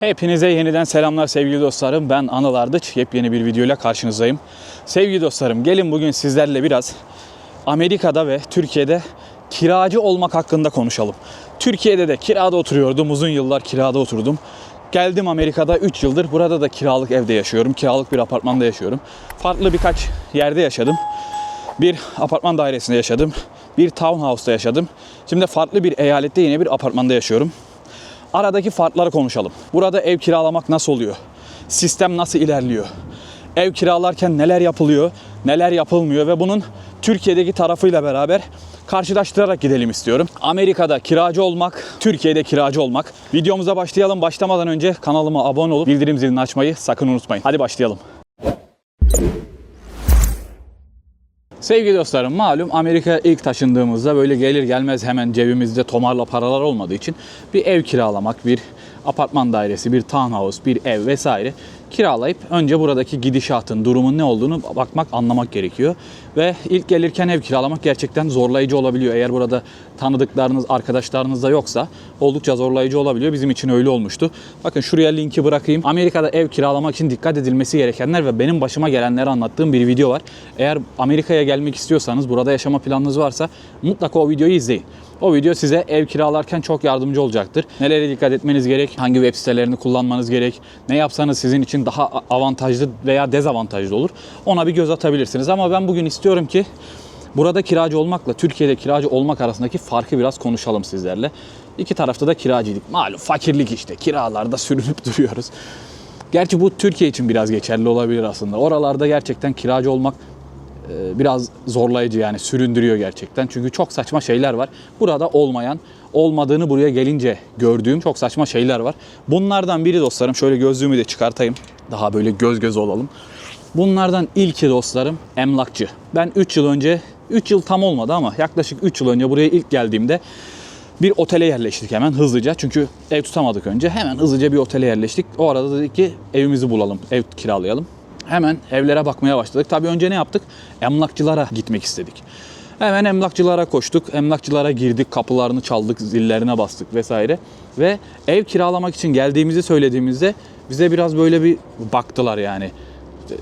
Hepinize yeniden selamlar sevgili dostlarım. Ben Anıl Ardıç. Yepyeni bir videoyla karşınızdayım. Sevgili dostlarım gelin bugün sizlerle biraz Amerika'da ve Türkiye'de kiracı olmak hakkında konuşalım. Türkiye'de de kirada oturuyordum. Uzun yıllar kirada oturdum. Geldim Amerika'da 3 yıldır. Burada da kiralık evde yaşıyorum. Kiralık bir apartmanda yaşıyorum. Farklı birkaç yerde yaşadım. Bir apartman dairesinde yaşadım. Bir townhouse'da yaşadım. Şimdi farklı bir eyalette yine bir apartmanda yaşıyorum. Aradaki farkları konuşalım. Burada ev kiralamak nasıl oluyor? Sistem nasıl ilerliyor? Ev kiralarken neler yapılıyor, neler yapılmıyor ve bunun Türkiye'deki tarafıyla beraber karşılaştırarak gidelim istiyorum. Amerika'da kiracı olmak, Türkiye'de kiracı olmak. Videomuza başlayalım. Başlamadan önce kanalıma abone olup bildirim zilini açmayı sakın unutmayın. Hadi başlayalım. Sevgili dostlarım malum Amerika'ya ilk taşındığımızda böyle gelir gelmez hemen cebimizde tomarla paralar olmadığı için bir ev kiralamak, bir apartman dairesi, bir townhouse, bir ev vesaire kiralayıp önce buradaki gidişatın, durumun ne olduğunu bakmak, anlamak gerekiyor. Ve ilk gelirken ev kiralamak gerçekten zorlayıcı olabiliyor. Eğer burada tanıdıklarınız, arkadaşlarınız da yoksa oldukça zorlayıcı olabiliyor. Bizim için öyle olmuştu. Bakın şuraya linki bırakayım. Amerika'da ev kiralamak için dikkat edilmesi gerekenler ve benim başıma gelenleri anlattığım bir video var. Eğer Amerika'ya gelmek istiyorsanız, burada yaşama planınız varsa mutlaka o videoyu izleyin. O video size ev kiralarken çok yardımcı olacaktır. Nelere dikkat etmeniz gerek, hangi web sitelerini kullanmanız gerek, ne yapsanız sizin için daha avantajlı veya dezavantajlı olur. Ona bir göz atabilirsiniz. Ama ben bugün ki burada kiracı olmakla Türkiye'de kiracı olmak arasındaki farkı biraz konuşalım sizlerle. İki tarafta da kiracıydık. Malum fakirlik işte. Kiralarda sürünüp duruyoruz. Gerçi bu Türkiye için biraz geçerli olabilir aslında. Oralarda gerçekten kiracı olmak e, biraz zorlayıcı yani süründürüyor gerçekten. Çünkü çok saçma şeyler var. Burada olmayan, olmadığını buraya gelince gördüğüm çok saçma şeyler var. Bunlardan biri dostlarım şöyle gözlüğümü de çıkartayım. Daha böyle göz göz olalım. Bunlardan ilki dostlarım emlakçı. Ben 3 yıl önce, 3 yıl tam olmadı ama yaklaşık 3 yıl önce buraya ilk geldiğimde bir otele yerleştik hemen hızlıca. Çünkü ev tutamadık önce. Hemen hızlıca bir otele yerleştik. O arada dedik ki evimizi bulalım, ev kiralayalım. Hemen evlere bakmaya başladık. Tabii önce ne yaptık? Emlakçılara gitmek istedik. Hemen emlakçılara koştuk. Emlakçılara girdik, kapılarını çaldık, zillerine bastık vesaire. Ve ev kiralamak için geldiğimizi söylediğimizde bize biraz böyle bir baktılar yani.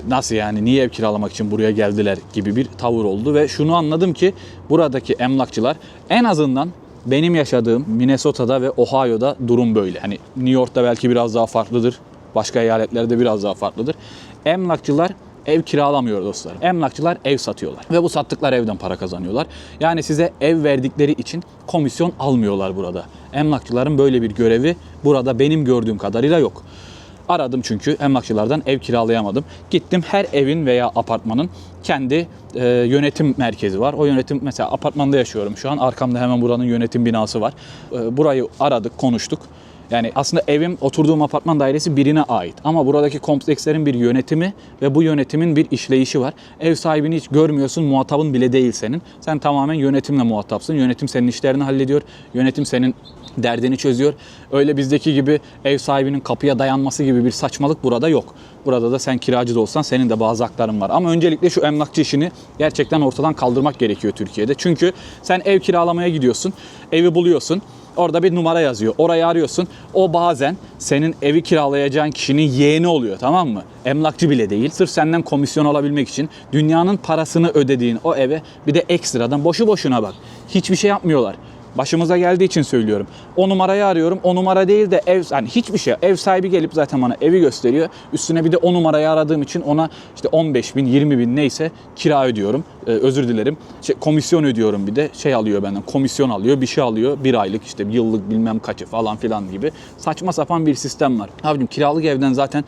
Nasıl yani niye ev kiralamak için buraya geldiler gibi bir tavır oldu ve şunu anladım ki buradaki emlakçılar en azından benim yaşadığım Minnesota'da ve Ohio'da durum böyle. Hani New York'ta belki biraz daha farklıdır. Başka eyaletlerde biraz daha farklıdır. Emlakçılar ev kiralamıyor dostlar. Emlakçılar ev satıyorlar ve bu sattıkları evden para kazanıyorlar. Yani size ev verdikleri için komisyon almıyorlar burada. Emlakçıların böyle bir görevi burada benim gördüğüm kadarıyla yok. Aradım çünkü emlakçılardan ev kiralayamadım. Gittim her evin veya apartmanın kendi e, yönetim merkezi var. O yönetim mesela apartmanda yaşıyorum şu an. Arkamda hemen buranın yönetim binası var. E, burayı aradık, konuştuk. Yani aslında evim, oturduğum apartman dairesi birine ait. Ama buradaki komplekslerin bir yönetimi ve bu yönetimin bir işleyişi var. Ev sahibini hiç görmüyorsun, muhatabın bile değil senin. Sen tamamen yönetimle muhatapsın. Yönetim senin işlerini hallediyor. Yönetim senin derdini çözüyor. Öyle bizdeki gibi ev sahibinin kapıya dayanması gibi bir saçmalık burada yok. Burada da sen kiracı da olsan senin de bazı hakların var. Ama öncelikle şu emlakçı işini gerçekten ortadan kaldırmak gerekiyor Türkiye'de. Çünkü sen ev kiralamaya gidiyorsun, evi buluyorsun. Orada bir numara yazıyor. Orayı arıyorsun. O bazen senin evi kiralayacağın kişinin yeğeni oluyor tamam mı? Emlakçı bile değil. Sırf senden komisyon alabilmek için dünyanın parasını ödediğin o eve bir de ekstradan boşu boşuna bak. Hiçbir şey yapmıyorlar. Başımıza geldiği için söylüyorum. O numarayı arıyorum. O numara değil de ev hani hiçbir şey. Ev sahibi gelip zaten bana evi gösteriyor. Üstüne bir de o numarayı aradığım için ona işte 15 bin 20 bin neyse kira ödüyorum. Ee, özür dilerim. Şey, komisyon ödüyorum bir de. Şey alıyor benden. Komisyon alıyor. Bir şey alıyor. Bir aylık işte yıllık bilmem kaçı falan filan gibi. Saçma sapan bir sistem var. Abicim kiralık evden zaten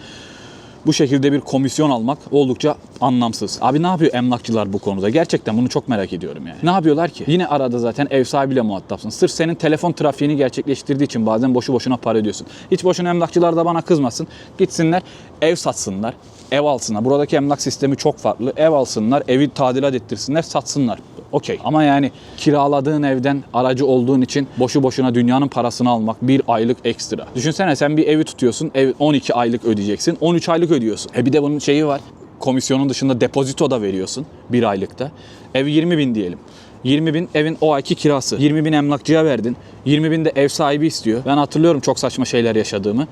bu şekilde bir komisyon almak oldukça anlamsız. Abi ne yapıyor emlakçılar bu konuda? Gerçekten bunu çok merak ediyorum yani. Ne yapıyorlar ki? Yine arada zaten ev sahibiyle muhatapsın. Sırf senin telefon trafiğini gerçekleştirdiği için bazen boşu boşuna para ödüyorsun. Hiç boşuna emlakçılar da bana kızmasın. Gitsinler ev satsınlar. Ev alsınlar. Buradaki emlak sistemi çok farklı. Ev alsınlar, evi tadilat ettirsinler, satsınlar. Okey. Ama yani kiraladığın evden aracı olduğun için boşu boşuna dünyanın parasını almak bir aylık ekstra. Düşünsene sen bir evi tutuyorsun. Ev 12 aylık ödeyeceksin. 13 aylık ödüyorsun. E bir de bunun şeyi var. Komisyonun dışında depozito da veriyorsun bir aylıkta. Ev 20 bin diyelim. 20 bin evin o ayki kirası. 20 bin emlakçıya verdin. 20 bin de ev sahibi istiyor. Ben hatırlıyorum çok saçma şeyler yaşadığımı.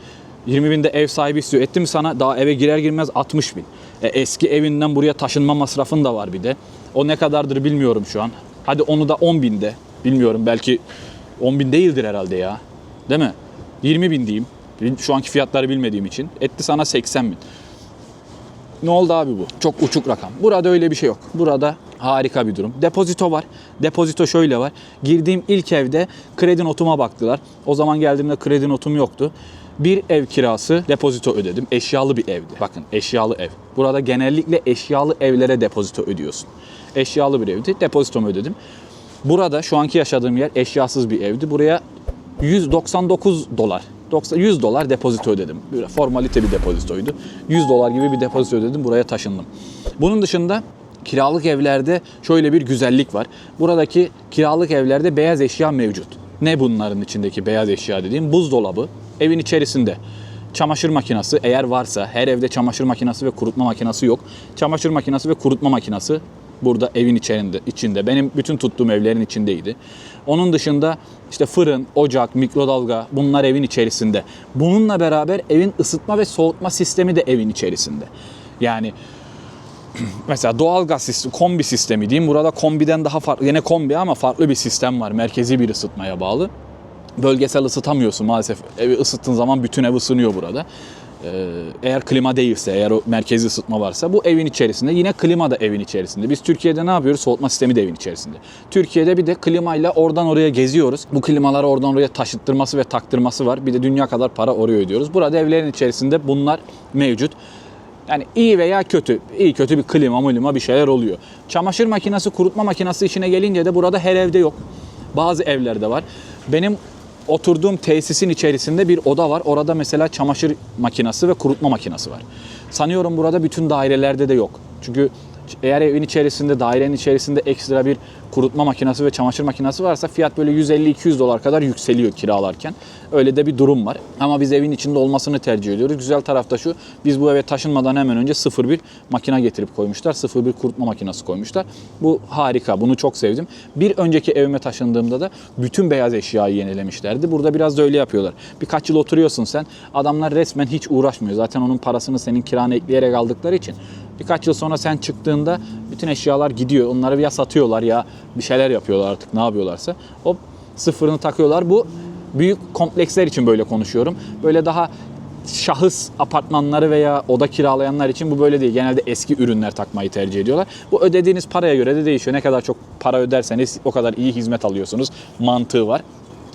20 binde ev sahibi istiyor. Etti mi sana daha eve girer girmez 60 bin. E, eski evinden buraya taşınma masrafın da var bir de. O ne kadardır bilmiyorum şu an. Hadi onu da 10 binde. Bilmiyorum belki 10 bin değildir herhalde ya. Değil mi? 20 bin diyeyim. Şu anki fiyatları bilmediğim için. Etti sana 80 bin. Ne oldu abi bu? Çok uçuk rakam. Burada öyle bir şey yok. Burada harika bir durum. Depozito var. Depozito şöyle var. Girdiğim ilk evde kredi notuma baktılar. O zaman geldiğimde kredi notum yoktu. Bir ev kirası depozito ödedim. Eşyalı bir evdi. Bakın eşyalı ev. Burada genellikle eşyalı evlere depozito ödüyorsun. Eşyalı bir evdi. Depozitomu ödedim. Burada şu anki yaşadığım yer eşyasız bir evdi. Buraya 199 dolar. 90 100 dolar depozito ödedim. Böyle formalite bir depozitoydu. 100 dolar gibi bir depozito ödedim. Buraya taşındım. Bunun dışında kiralık evlerde şöyle bir güzellik var. Buradaki kiralık evlerde beyaz eşya mevcut. Ne bunların içindeki beyaz eşya dediğim? Buzdolabı evin içerisinde. Çamaşır makinesi eğer varsa her evde çamaşır makinesi ve kurutma makinesi yok. Çamaşır makinesi ve kurutma makinesi burada evin içerisinde, içinde. Benim bütün tuttuğum evlerin içindeydi. Onun dışında işte fırın, ocak, mikrodalga bunlar evin içerisinde. Bununla beraber evin ısıtma ve soğutma sistemi de evin içerisinde. Yani mesela doğalgaz sistemi, kombi sistemi diyeyim. Burada kombiden daha farklı, yine kombi ama farklı bir sistem var. Merkezi bir ısıtmaya bağlı. Bölgesel ısıtamıyorsun maalesef. Evi ısıttığın zaman bütün ev ısınıyor burada. Ee, eğer klima değilse, eğer o merkezi ısıtma varsa bu evin içerisinde. Yine klima da evin içerisinde. Biz Türkiye'de ne yapıyoruz? Soğutma sistemi de evin içerisinde. Türkiye'de bir de klimayla oradan oraya geziyoruz. Bu klimaları oradan oraya taşıttırması ve taktırması var. Bir de dünya kadar para oraya ödüyoruz. Burada evlerin içerisinde bunlar mevcut. Yani iyi veya kötü, iyi kötü bir klima mulima bir şeyler oluyor. Çamaşır makinesi, kurutma makinesi işine gelince de burada her evde yok. Bazı evlerde var. Benim oturduğum tesisin içerisinde bir oda var. Orada mesela çamaşır makinesi ve kurutma makinesi var. Sanıyorum burada bütün dairelerde de yok. Çünkü eğer evin içerisinde, dairenin içerisinde ekstra bir kurutma makinesi ve çamaşır makinesi varsa fiyat böyle 150-200 dolar kadar yükseliyor kiralarken. Öyle de bir durum var. Ama biz evin içinde olmasını tercih ediyoruz. Güzel taraf da şu, biz bu eve taşınmadan hemen önce 01 makine getirip koymuşlar. 01 kurutma makinesi koymuşlar. Bu harika, bunu çok sevdim. Bir önceki evime taşındığımda da bütün beyaz eşyayı yenilemişlerdi. Burada biraz da öyle yapıyorlar. Birkaç yıl oturuyorsun sen, adamlar resmen hiç uğraşmıyor. Zaten onun parasını senin kirana ekleyerek aldıkları için. Birkaç yıl sonra sen çıktığında bütün eşyalar gidiyor. Onları ya satıyorlar ya bir şeyler yapıyorlar artık ne yapıyorlarsa. Hop sıfırını takıyorlar. Bu büyük kompleksler için böyle konuşuyorum. Böyle daha şahıs apartmanları veya oda kiralayanlar için bu böyle değil. Genelde eski ürünler takmayı tercih ediyorlar. Bu ödediğiniz paraya göre de değişiyor. Ne kadar çok para öderseniz o kadar iyi hizmet alıyorsunuz. Mantığı var.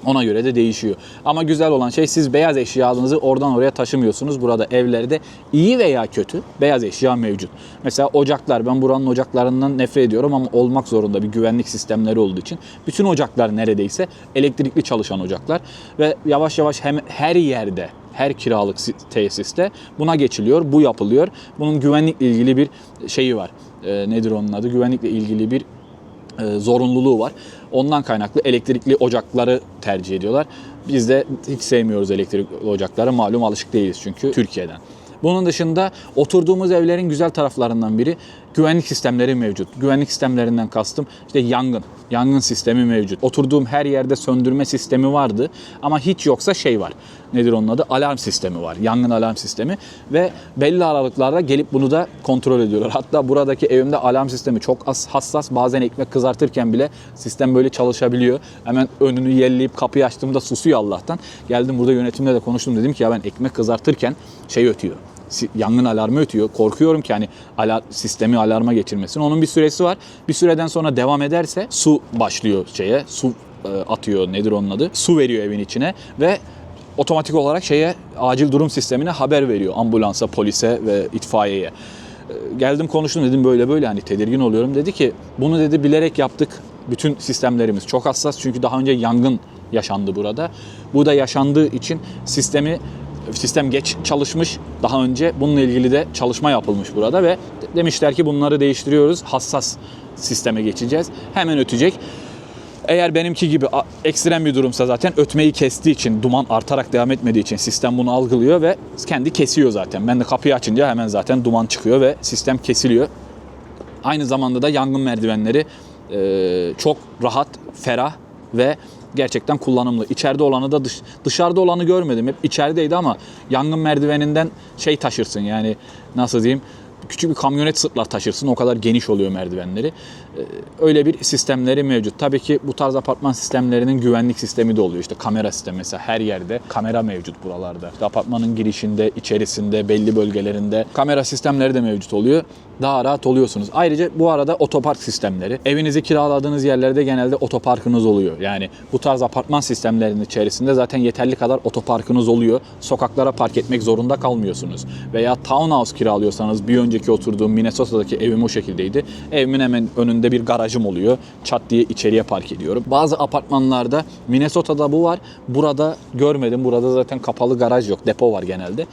Ona göre de değişiyor. Ama güzel olan şey siz beyaz eşyalarınızı oradan oraya taşımıyorsunuz. Burada evlerde iyi veya kötü beyaz eşya mevcut. Mesela ocaklar ben buranın ocaklarından nefret ediyorum ama olmak zorunda bir güvenlik sistemleri olduğu için. Bütün ocaklar neredeyse elektrikli çalışan ocaklar ve yavaş yavaş hem her yerde her kiralık si- tesiste buna geçiliyor. Bu yapılıyor. Bunun güvenlikle ilgili bir şeyi var. Ee, nedir onun adı? Güvenlikle ilgili bir e, zorunluluğu var. Ondan kaynaklı elektrikli ocakları tercih ediyorlar. Biz de hiç sevmiyoruz elektrikli ocakları. Malum alışık değiliz çünkü Türkiye'den. Bunun dışında oturduğumuz evlerin güzel taraflarından biri güvenlik sistemleri mevcut. Güvenlik sistemlerinden kastım işte yangın. Yangın sistemi mevcut. Oturduğum her yerde söndürme sistemi vardı ama hiç yoksa şey var. Nedir onun adı? Alarm sistemi var. Yangın alarm sistemi ve belli aralıklarda gelip bunu da kontrol ediyorlar. Hatta buradaki evimde alarm sistemi çok az hassas. Bazen ekmek kızartırken bile sistem böyle çalışabiliyor. Hemen önünü yelleyip kapıyı açtığımda susuyor Allah'tan. Geldim burada yönetimle de konuştum. Dedim ki ya ben ekmek kızartırken şey ötüyor yangın alarmı ötüyor. Korkuyorum ki hani ala- sistemi alarma geçirmesin. Onun bir süresi var. Bir süreden sonra devam ederse su başlıyor şeye. Su e, atıyor nedir onun adı? Su veriyor evin içine ve otomatik olarak şeye acil durum sistemine haber veriyor. Ambulansa, polise ve itfaiyeye. E, Geldim konuştum dedim böyle böyle hani tedirgin oluyorum. Dedi ki bunu dedi bilerek yaptık. Bütün sistemlerimiz çok hassas çünkü daha önce yangın yaşandı burada. Bu da yaşandığı için sistemi sistem geç çalışmış daha önce bununla ilgili de çalışma yapılmış burada ve demişler ki bunları değiştiriyoruz hassas sisteme geçeceğiz hemen ötecek. Eğer benimki gibi ekstrem bir durumsa zaten ötmeyi kestiği için duman artarak devam etmediği için sistem bunu algılıyor ve kendi kesiyor zaten. Ben de kapıyı açınca hemen zaten duman çıkıyor ve sistem kesiliyor. Aynı zamanda da yangın merdivenleri çok rahat, ferah ve gerçekten kullanımlı. İçeride olanı da dış, dışarıda olanı görmedim. Hep içerideydi ama yangın merdiveninden şey taşırsın yani nasıl diyeyim küçük bir kamyonet sırtlar taşırsın. O kadar geniş oluyor merdivenleri. Ee, Öyle bir sistemleri mevcut. Tabii ki bu tarz apartman sistemlerinin güvenlik sistemi de oluyor. İşte kamera sistemi mesela her yerde kamera mevcut buralarda. İşte apartmanın girişinde, içerisinde, belli bölgelerinde kamera sistemleri de mevcut oluyor. Daha rahat oluyorsunuz. Ayrıca bu arada otopark sistemleri. Evinizi kiraladığınız yerlerde genelde otoparkınız oluyor. Yani bu tarz apartman sistemlerinin içerisinde zaten yeterli kadar otoparkınız oluyor. Sokaklara park etmek zorunda kalmıyorsunuz. Veya townhouse kiralıyorsanız bir önceki oturduğum Minnesota'daki evim o şekildeydi. Evimin hemen önünde bir garajım oluyor. Çat diye içeriye park ediyorum. Bazı apartmanlarda Minnesota'da bu var. Burada görmedim. Burada zaten kapalı garaj yok. Depo var genelde.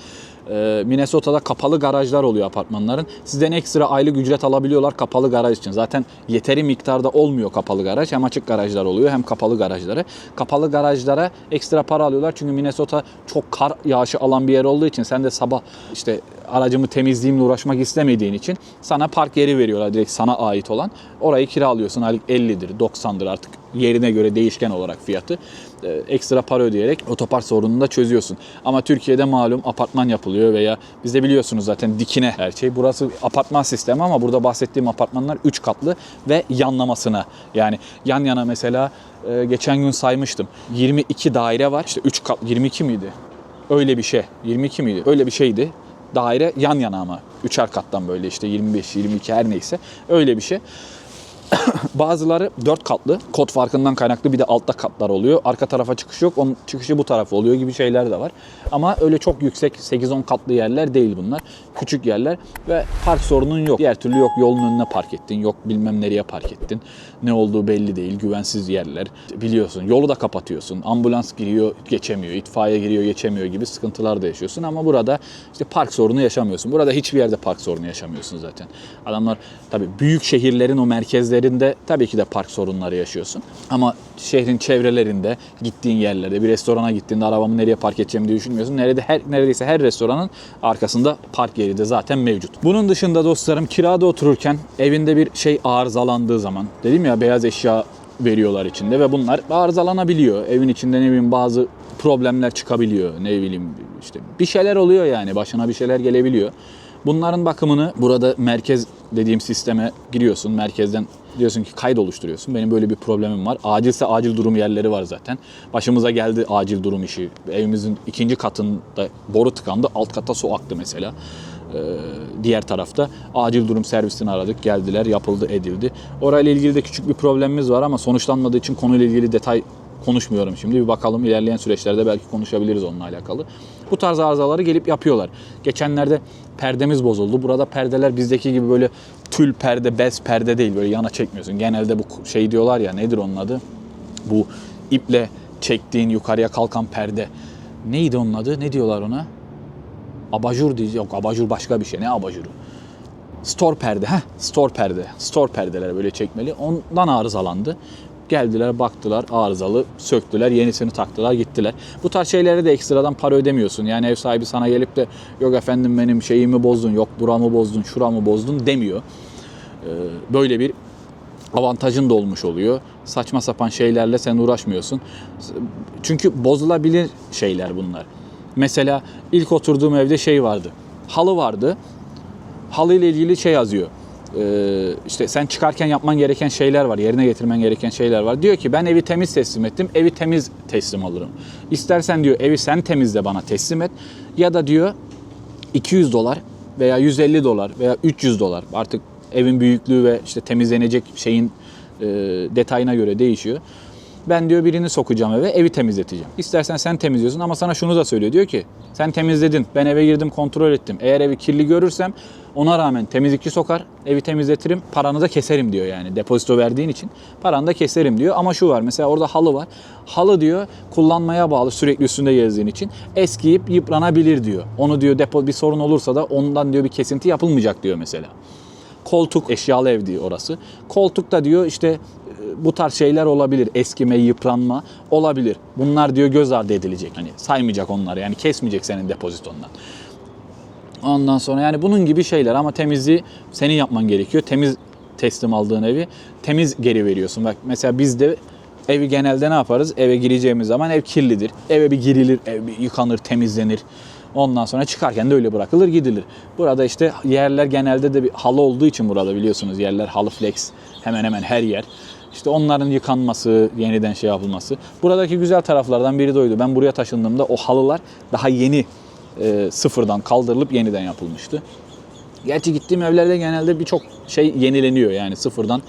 Ee, Minnesota'da kapalı garajlar oluyor apartmanların. Sizden ekstra aylık ücret alabiliyorlar kapalı garaj için. Zaten yeteri miktarda olmuyor kapalı garaj. Hem açık garajlar oluyor hem kapalı garajları. Kapalı garajlara ekstra para alıyorlar. Çünkü Minnesota çok kar yağışı alan bir yer olduğu için sen de sabah işte aracımı temizleyeyimle uğraşmak istemediğin için sana park yeri veriyorlar direkt sana ait olan. Orayı kiralıyorsun aylık 50'dir 90'dır artık yerine göre değişken olarak fiyatı. Ee, ekstra para ödeyerek otopark sorununu da çözüyorsun. Ama Türkiye'de malum apartman yapılıyor veya bizde biliyorsunuz zaten dikine her şey. Burası apartman sistemi ama burada bahsettiğim apartmanlar 3 katlı ve yanlamasına. Yani yan yana mesela e, geçen gün saymıştım. 22 daire var. İşte 3 kat 22 miydi? Öyle bir şey. 22 miydi? Öyle bir şeydi. Daire yan yana ama. Üçer kattan böyle işte 25, 22 her neyse. Öyle bir şey. Bazıları 4 katlı. Kod farkından kaynaklı bir de altta katlar oluyor. Arka tarafa çıkış yok. Onun çıkışı bu tarafa oluyor gibi şeyler de var. Ama öyle çok yüksek 8-10 katlı yerler değil bunlar. Küçük yerler ve park sorunun yok. Diğer türlü yok yolun önüne park ettin. Yok bilmem nereye park ettin. Ne olduğu belli değil. Güvensiz yerler. Biliyorsun yolu da kapatıyorsun. Ambulans giriyor geçemiyor. itfaiye giriyor geçemiyor gibi sıkıntılar da yaşıyorsun. Ama burada işte park sorunu yaşamıyorsun. Burada hiçbir yerde park sorunu yaşamıyorsun zaten. Adamlar tabii büyük şehirlerin o merkezlerinde tabii ki de park sorunları yaşıyorsun. Ama şehrin çevrelerinde gittiğin yerlerde bir restorana gittiğinde arabamı nereye park edeceğimi diye düşünmüyorsun. Nerede her neredeyse her restoranın arkasında park yeri de zaten mevcut. Bunun dışında dostlarım kirada otururken evinde bir şey arızalandığı zaman dedim ya beyaz eşya veriyorlar içinde ve bunlar arızalanabiliyor. Evin içinde ne bileyim bazı problemler çıkabiliyor. Ne bileyim işte bir şeyler oluyor yani başına bir şeyler gelebiliyor. Bunların bakımını burada merkez dediğim sisteme giriyorsun. Merkezden diyorsun ki kayıt oluşturuyorsun. Benim böyle bir problemim var. Acilse acil durum yerleri var zaten. Başımıza geldi acil durum işi. Evimizin ikinci katında boru tıkandı. Alt kata su aktı mesela. Ee, diğer tarafta acil durum servisini aradık. Geldiler, yapıldı, edildi. Orayla ilgili de küçük bir problemimiz var ama sonuçlanmadığı için konuyla ilgili detay konuşmuyorum şimdi. Bir bakalım ilerleyen süreçlerde belki konuşabiliriz onunla alakalı. Bu tarz arızaları gelip yapıyorlar. Geçenlerde perdemiz bozuldu. Burada perdeler bizdeki gibi böyle tül perde, bez perde değil. Böyle yana çekmiyorsun. Genelde bu şey diyorlar ya nedir onun adı? Bu iple çektiğin yukarıya kalkan perde. Neydi onun adı? Ne diyorlar ona? Abajur diye yok abajur başka bir şey. Ne abajuru? Store perde. Heh, store perde. Store perdeler böyle çekmeli. Ondan arızalandı. Geldiler, baktılar, arızalı, söktüler, yenisini taktılar, gittiler. Bu tarz şeylere de ekstradan para ödemiyorsun. Yani ev sahibi sana gelip de yok efendim benim şeyimi bozdun, yok buramı bozdun, şuramı bozdun demiyor. Ee, böyle bir avantajın da olmuş oluyor. Saçma sapan şeylerle sen uğraşmıyorsun. Çünkü bozulabilir şeyler bunlar. Mesela ilk oturduğum evde şey vardı. Halı vardı. Halı ile ilgili şey yazıyor. Ee, işte sen çıkarken yapman gereken şeyler var. Yerine getirmen gereken şeyler var. Diyor ki ben evi temiz teslim ettim. Evi temiz teslim alırım. İstersen diyor evi sen temizle bana teslim et. Ya da diyor 200 dolar veya 150 dolar veya 300 dolar artık evin büyüklüğü ve işte temizlenecek şeyin e, detayına göre değişiyor. Ben diyor birini sokacağım eve, evi temizleteceğim. İstersen sen temizliyorsun ama sana şunu da söylüyor. Diyor ki sen temizledin, ben eve girdim kontrol ettim. Eğer evi kirli görürsem ona rağmen temizlikçi sokar, evi temizletirim, paranı da keserim diyor yani. Depozito verdiğin için paranı da keserim diyor. Ama şu var mesela orada halı var. Halı diyor kullanmaya bağlı sürekli üstünde gezdiğin için eskiyip yıpranabilir diyor. Onu diyor depo bir sorun olursa da ondan diyor bir kesinti yapılmayacak diyor mesela koltuk eşyalı ev diyor orası. Koltukta diyor işte e, bu tarz şeyler olabilir. Eskime, yıpranma olabilir. Bunlar diyor göz ardı edilecek. Hani saymayacak onlar yani kesmeyecek senin depozitondan. Ondan sonra yani bunun gibi şeyler ama temizliği senin yapman gerekiyor. Temiz teslim aldığın evi temiz geri veriyorsun. Bak mesela bizde Evi genelde ne yaparız? Eve gireceğimiz zaman ev kirlidir. Eve bir girilir, ev bir yıkanır, temizlenir. Ondan sonra çıkarken de öyle bırakılır gidilir. Burada işte yerler genelde de bir halı olduğu için burada biliyorsunuz yerler halı flex hemen hemen her yer. İşte onların yıkanması, yeniden şey yapılması. Buradaki güzel taraflardan biri de oydu. Ben buraya taşındığımda o halılar daha yeni e, sıfırdan kaldırılıp yeniden yapılmıştı. Gerçi gittiğim evlerde genelde birçok şey yenileniyor yani sıfırdan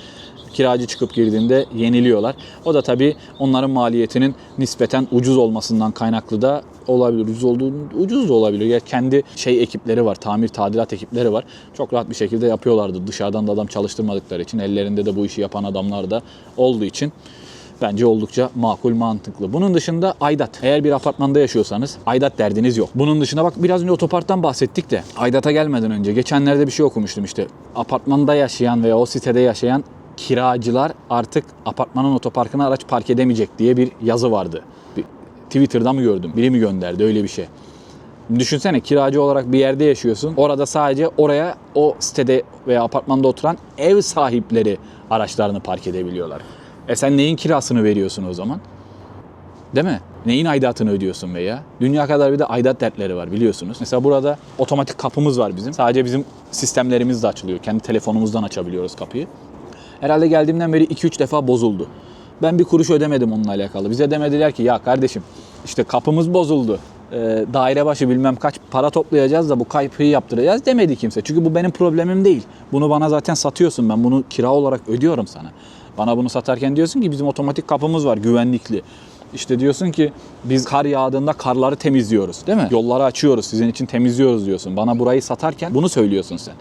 kiracı çıkıp girdiğinde yeniliyorlar. O da tabii onların maliyetinin nispeten ucuz olmasından kaynaklı da olabilir. Ucuz olduğu ucuz da olabilir. Ya kendi şey ekipleri var, tamir tadilat ekipleri var. Çok rahat bir şekilde yapıyorlardı. Dışarıdan da adam çalıştırmadıkları için ellerinde de bu işi yapan adamlar da olduğu için bence oldukça makul, mantıklı. Bunun dışında aidat. Eğer bir apartmanda yaşıyorsanız aidat derdiniz yok. Bunun dışında bak biraz önce otoparktan bahsettik de aidata gelmeden önce geçenlerde bir şey okumuştum işte. Apartmanda yaşayan veya o sitede yaşayan kiracılar artık apartmanın otoparkına araç park edemeyecek diye bir yazı vardı. Twitter'da mı gördüm? Biri mi gönderdi öyle bir şey. Düşünsene kiracı olarak bir yerde yaşıyorsun. Orada sadece oraya o sitede veya apartmanda oturan ev sahipleri araçlarını park edebiliyorlar. E sen neyin kirasını veriyorsun o zaman? Değil mi? Neyin aidatını ödüyorsun veya? Dünya kadar bir de aidat dertleri var biliyorsunuz. Mesela burada otomatik kapımız var bizim. Sadece bizim sistemlerimiz de açılıyor. Kendi telefonumuzdan açabiliyoruz kapıyı. Herhalde geldiğimden beri 2-3 defa bozuldu. Ben bir kuruş ödemedim onunla alakalı. Bize demediler ki ya kardeşim işte kapımız bozuldu. Ee, daire başı bilmem kaç para toplayacağız da bu kapıyı yaptıracağız demedi kimse. Çünkü bu benim problemim değil. Bunu bana zaten satıyorsun. Ben bunu kira olarak ödüyorum sana. Bana bunu satarken diyorsun ki bizim otomatik kapımız var güvenlikli. İşte diyorsun ki biz kar yağdığında karları temizliyoruz değil mi? Yolları açıyoruz sizin için temizliyoruz diyorsun. Bana burayı satarken bunu söylüyorsun sen.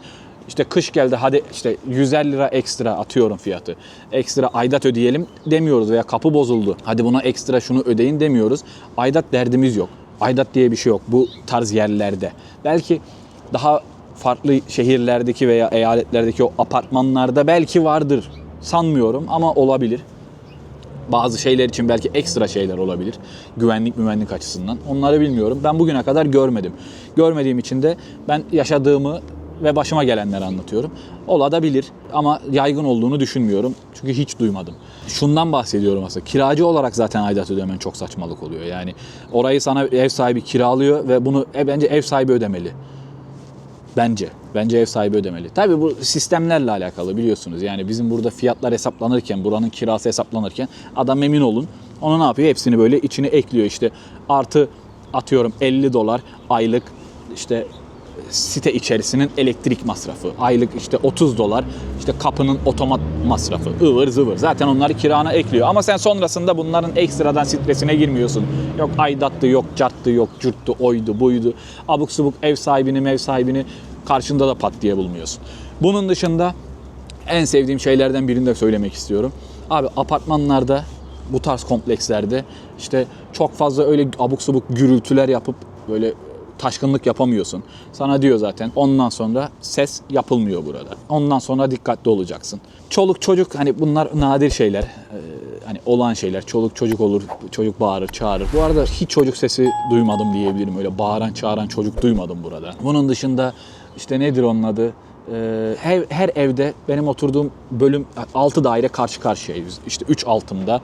İşte kış geldi hadi işte 150 lira ekstra atıyorum fiyatı. Ekstra aidat ödeyelim demiyoruz veya kapı bozuldu. Hadi buna ekstra şunu ödeyin demiyoruz. Aidat derdimiz yok. Aidat diye bir şey yok bu tarz yerlerde. Belki daha farklı şehirlerdeki veya eyaletlerdeki o apartmanlarda belki vardır. Sanmıyorum ama olabilir. Bazı şeyler için belki ekstra şeyler olabilir. Güvenlik güvenlik açısından. Onları bilmiyorum. Ben bugüne kadar görmedim. Görmediğim için de ben yaşadığımı ve başıma gelenleri anlatıyorum. Olabilir ama yaygın olduğunu düşünmüyorum. Çünkü hiç duymadım. Şundan bahsediyorum aslında. Kiracı olarak zaten aidat ödemen çok saçmalık oluyor. Yani orayı sana ev sahibi kiralıyor ve bunu e, bence ev sahibi ödemeli. Bence. Bence ev sahibi ödemeli. Tabii bu sistemlerle alakalı biliyorsunuz. Yani bizim burada fiyatlar hesaplanırken, buranın kirası hesaplanırken adam emin olun. Onu ne yapıyor? Hepsini böyle içine ekliyor işte. Artı atıyorum 50 dolar aylık işte site içerisinin elektrik masrafı. Aylık işte 30 dolar işte kapının otomat masrafı. ıvır zıvır. Zaten onları kirana ekliyor. Ama sen sonrasında bunların ekstradan stresine girmiyorsun. Yok aidattı, yok carttı, yok cürttü, oydu, buydu. Abuk subuk ev sahibini, mev sahibini karşında da pat diye bulmuyorsun. Bunun dışında en sevdiğim şeylerden birini de söylemek istiyorum. Abi apartmanlarda bu tarz komplekslerde işte çok fazla öyle abuk subuk gürültüler yapıp böyle taşkınlık yapamıyorsun. Sana diyor zaten ondan sonra ses yapılmıyor burada. Ondan sonra dikkatli olacaksın. Çoluk çocuk hani bunlar nadir şeyler. Ee, hani olan şeyler. Çoluk çocuk olur, çocuk bağırır, çağırır. Bu arada hiç çocuk sesi duymadım diyebilirim. Öyle bağıran, çağıran çocuk duymadım burada. Bunun dışında işte nedir onun adı? Ee, her, her evde benim oturduğum bölüm 6 daire karşı karşıyayız. İşte 3 altımda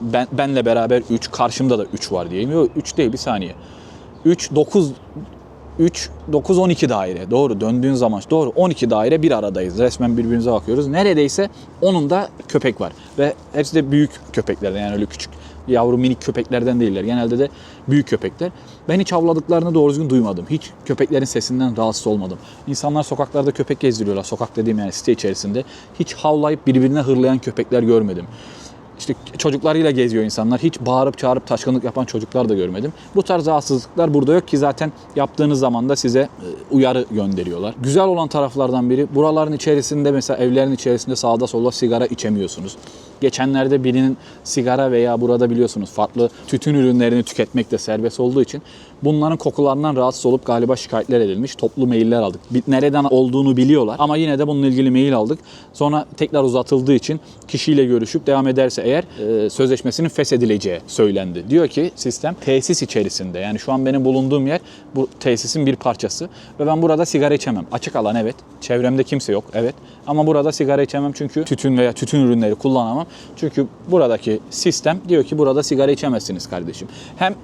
ben benle beraber 3 karşımda da 3 var diyeyim. Yok 3 değil bir saniye. 3 9 3 9 12 daire. Doğru döndüğün zaman doğru 12 daire bir aradayız. Resmen birbirimize bakıyoruz. Neredeyse onun da köpek var ve hepsi de büyük köpeklerden yani öyle küçük yavru minik köpeklerden değiller. Genelde de büyük köpekler. Ben hiç havladıklarını doğru düzgün duymadım. Hiç köpeklerin sesinden rahatsız olmadım. İnsanlar sokaklarda köpek gezdiriyorlar. Sokak dediğim yani site içerisinde. Hiç havlayıp birbirine hırlayan köpekler görmedim. İşte çocuklarıyla geziyor insanlar. Hiç bağırıp çağırıp taşkınlık yapan çocuklar da görmedim. Bu tarz rahatsızlıklar burada yok ki zaten yaptığınız zaman da size e, uyarı gönderiyorlar. Güzel olan taraflardan biri buraların içerisinde mesela evlerin içerisinde sağda solda sigara içemiyorsunuz. Geçenlerde birinin sigara veya burada biliyorsunuz farklı tütün ürünlerini tüketmek de serbest olduğu için bunların kokularından rahatsız olup galiba şikayetler edilmiş. Toplu mailler aldık. Nereden olduğunu biliyorlar ama yine de bununla ilgili mail aldık. Sonra tekrar uzatıldığı için kişiyle görüşüp devam ederse eğer e, sözleşmesinin feshedileceği söylendi. Diyor ki sistem tesis içerisinde yani şu an benim bulunduğum yer bu tesisin bir parçası ve ben burada sigara içemem. Açık alan evet. Çevremde kimse yok evet. Ama burada sigara içemem çünkü tütün veya tütün ürünleri kullanamam. Çünkü buradaki sistem diyor ki burada sigara içemezsiniz kardeşim. Hem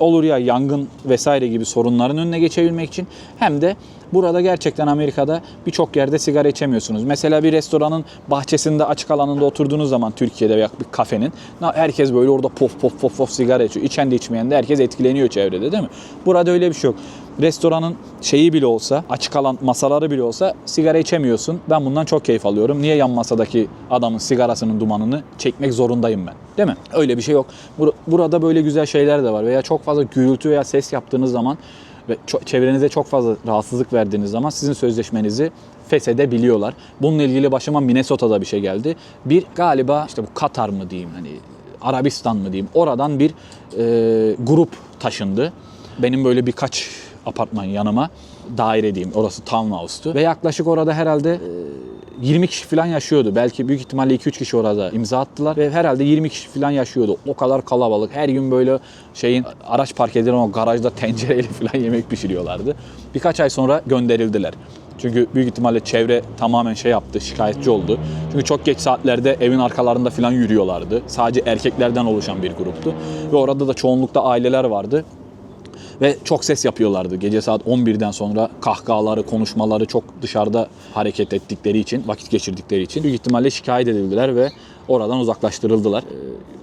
olur ya yangın vesaire gibi sorunların önüne geçebilmek için. Hem de burada gerçekten Amerika'da birçok yerde sigara içemiyorsunuz. Mesela bir restoranın bahçesinde açık alanında oturduğunuz zaman Türkiye'de veya bir kafenin herkes böyle orada pof pof pof pof sigara içiyor. İçen de içmeyen de herkes etkileniyor çevrede değil mi? Burada öyle bir şey yok. Restoranın şeyi bile olsa, açık alan masaları bile olsa sigara içemiyorsun. Ben bundan çok keyif alıyorum. Niye yan masadaki adamın sigarasının dumanını çekmek zorundayım ben? Değil mi? Öyle bir şey yok. Bur- Burada böyle güzel şeyler de var. Veya çok fazla gürültü veya ses yaptığınız zaman ve çevrenize çok fazla rahatsızlık verdiğiniz zaman sizin sözleşmenizi feshedebiliyorlar. Bununla ilgili başıma Minnesota'da bir şey geldi. Bir galiba işte bu Katar mı diyeyim hani Arabistan mı diyeyim oradan bir e, grup taşındı. Benim böyle birkaç apartman yanıma daire diyeyim. Orası townhouse'tu. Ve yaklaşık orada herhalde e, 20 kişi falan yaşıyordu. Belki büyük ihtimalle 2-3 kişi orada imza attılar. Ve herhalde 20 kişi falan yaşıyordu. O kadar kalabalık. Her gün böyle şeyin araç park edilen o garajda tencereyle falan yemek pişiriyorlardı. Birkaç ay sonra gönderildiler. Çünkü büyük ihtimalle çevre tamamen şey yaptı, şikayetçi oldu. Çünkü çok geç saatlerde evin arkalarında falan yürüyorlardı. Sadece erkeklerden oluşan bir gruptu. Ve orada da çoğunlukta aileler vardı. Ve çok ses yapıyorlardı. Gece saat 11'den sonra kahkahaları, konuşmaları çok dışarıda hareket ettikleri için, vakit geçirdikleri için büyük ihtimalle şikayet edildiler ve oradan uzaklaştırıldılar.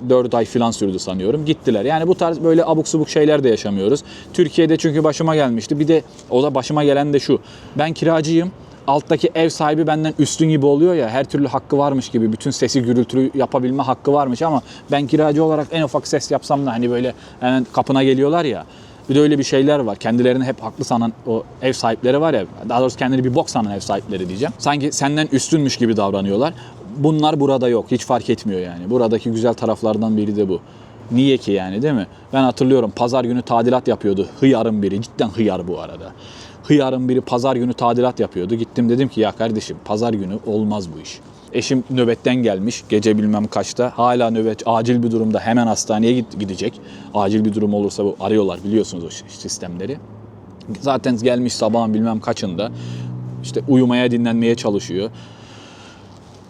4 ay falan sürdü sanıyorum. Gittiler. Yani bu tarz böyle abuk subuk şeyler de yaşamıyoruz. Türkiye'de çünkü başıma gelmişti. Bir de o da başıma gelen de şu. Ben kiracıyım alttaki ev sahibi benden üstün gibi oluyor ya her türlü hakkı varmış gibi bütün sesi gürültülü yapabilme hakkı varmış ama ben kiracı olarak en ufak ses yapsam da hani böyle hemen kapına geliyorlar ya bir de öyle bir şeyler var. Kendilerini hep haklı sanan o ev sahipleri var ya. Daha doğrusu kendini bir bok sanan ev sahipleri diyeceğim. Sanki senden üstünmüş gibi davranıyorlar. Bunlar burada yok. Hiç fark etmiyor yani. Buradaki güzel taraflardan biri de bu. Niye ki yani değil mi? Ben hatırlıyorum pazar günü tadilat yapıyordu. Hıyarın biri. Cidden hıyar bu arada. Hıyarın biri pazar günü tadilat yapıyordu. Gittim dedim ki ya kardeşim pazar günü olmaz bu iş. Eşim nöbetten gelmiş gece bilmem kaçta. Hala nöbet acil bir durumda hemen hastaneye gidecek. Acil bir durum olursa bu arıyorlar biliyorsunuz o sistemleri. Zaten gelmiş sabahın bilmem kaçında. İşte uyumaya dinlenmeye çalışıyor.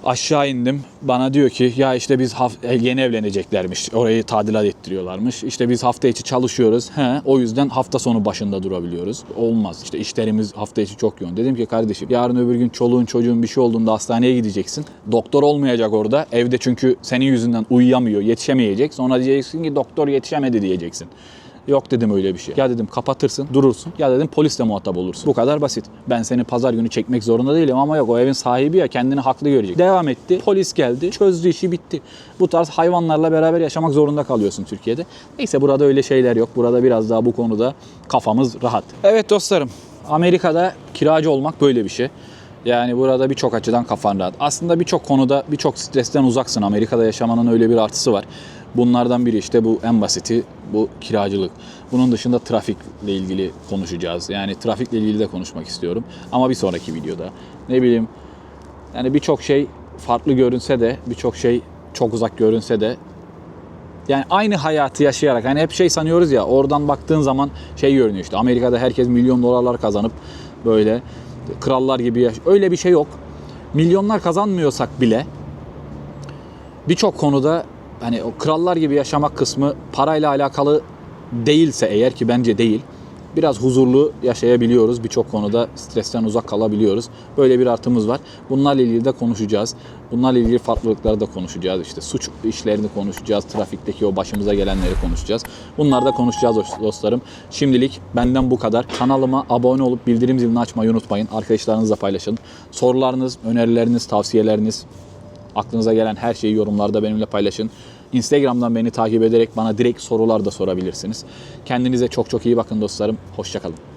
Aşağı indim. Bana diyor ki ya işte biz e, yeni evleneceklermiş. Orayı tadilat ettiriyorlarmış. İşte biz hafta içi çalışıyoruz. He, o yüzden hafta sonu başında durabiliyoruz. Olmaz. İşte işlerimiz hafta içi çok yoğun. Dedim ki kardeşim yarın öbür gün çoluğun çocuğun bir şey olduğunda hastaneye gideceksin. Doktor olmayacak orada. Evde çünkü senin yüzünden uyuyamıyor, yetişemeyecek. Sonra diyeceksin ki doktor yetişemedi diyeceksin. Yok dedim öyle bir şey. Ya dedim kapatırsın, durursun. Ya dedim polisle muhatap olursun. Bu kadar basit. Ben seni pazar günü çekmek zorunda değilim ama yok o evin sahibi ya kendini haklı görecek. Devam etti. Polis geldi. Çözdü işi bitti. Bu tarz hayvanlarla beraber yaşamak zorunda kalıyorsun Türkiye'de. Neyse burada öyle şeyler yok. Burada biraz daha bu konuda kafamız rahat. Evet dostlarım. Amerika'da kiracı olmak böyle bir şey. Yani burada birçok açıdan kafan rahat. Aslında birçok konuda birçok stresten uzaksın. Amerika'da yaşamanın öyle bir artısı var. Bunlardan biri işte bu en basiti bu kiracılık. Bunun dışında trafikle ilgili konuşacağız. Yani trafikle ilgili de konuşmak istiyorum. Ama bir sonraki videoda. Ne bileyim yani birçok şey farklı görünse de birçok şey çok uzak görünse de yani aynı hayatı yaşayarak hani hep şey sanıyoruz ya oradan baktığın zaman şey görünüyor işte Amerika'da herkes milyon dolarlar kazanıp böyle krallar gibi yaş öyle bir şey yok. Milyonlar kazanmıyorsak bile birçok konuda hani o krallar gibi yaşamak kısmı parayla alakalı değilse eğer ki bence değil. Biraz huzurlu yaşayabiliyoruz. Birçok konuda stresten uzak kalabiliyoruz. Böyle bir artımız var. Bunlarla ilgili de konuşacağız. Bunlarla ilgili farklılıkları da konuşacağız. İşte suç işlerini konuşacağız. Trafikteki o başımıza gelenleri konuşacağız. Bunları da konuşacağız dostlarım. Şimdilik benden bu kadar. Kanalıma abone olup bildirim zilini açmayı unutmayın. Arkadaşlarınızla paylaşın. Sorularınız, önerileriniz, tavsiyeleriniz, Aklınıza gelen her şeyi yorumlarda benimle paylaşın. Instagram'dan beni takip ederek bana direkt sorular da sorabilirsiniz. Kendinize çok çok iyi bakın dostlarım. Hoşçakalın.